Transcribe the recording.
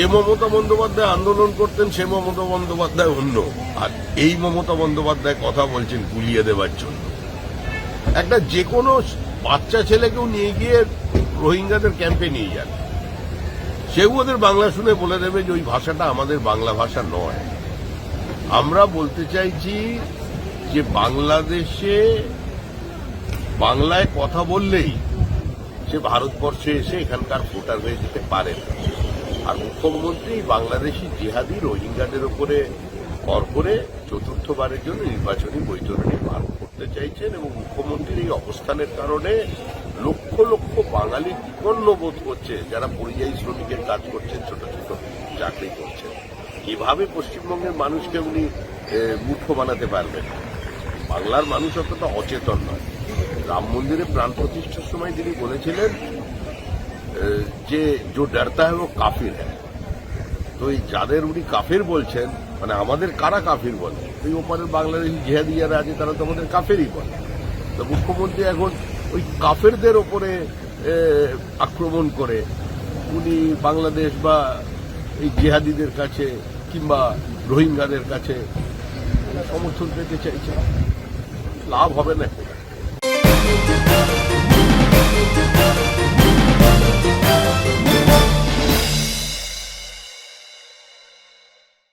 যে মমতা বন্দ্যোপাধ্যায় আন্দোলন করতেন, সে মমতা বন্দ্যোপাধ্যায় অন্য। আর এই মমতা বন্দ্যোপাধ্যায় কথা বলছেন গুলিয়ে দেওয়ার জন্য। একটা যে কোনো বাচ্চা ছেলেকেও নিয়ে গিয়ে রোহিঙ্গাদের ক্যাম্পে নিয়ে যান। সেও ওদের বাংলা শুনে বলে দেবে যে ওই ভাষাটা আমাদের বাংলা ভাষা নয়। আমরা বলতে চাইছি যে বাংলাদেশে বাংলায় কথা বললেই সে ভারতবর্ষে এসে এখানকার ভোটার হয়ে যেতে পারে না। আর মুখ্যমন্ত্রী বাংলাদেশি জিহাদি রোহিঙ্গাদের উপরে কর করে চতুর্থবারের জন্য নির্বাচনী বৈতরণী পার করতে চাইছেন এবং মুখ্যমন্ত্রীর এই অবস্থানের কারণে লক্ষ লক্ষ বাঙালি বিপন্ন বোধ করছে, যারা পরিযায়ী শ্রমিকের কাজ করছেন, ছোট ছোট চাকরি করছেন। এভাবে পশ্চিমবঙ্গের মানুষকে উনি মূর্খ বানাতে পারবেন বাংলার মানুষ অতটা অচেতন নয়। রাম মন্দিরে প্রাণ প্রতিষ্ঠার সময় তিনি বলেছিলেন যে যে ডরতা হয় ও কাফির হ্যায়। তো এই যাদের উনি কাফের বলছেন মানে আমাদের কারা কাফির বলে? ওই ওপারের বাংলাদেশি জেহাদি যারা আছে, তারা তো আমাদের কাফেরই বলে। তো মুখ্যমন্ত্রী এখন ওই কাফেরদের ওপরে আক্রমণ করে উনি বাংলাদেশ বা এই জেহাদিদের কাছে কিংবা রোহিঙ্গাদের কাছে সমর্থন পেতে চাইছেন। লাভ হবে না।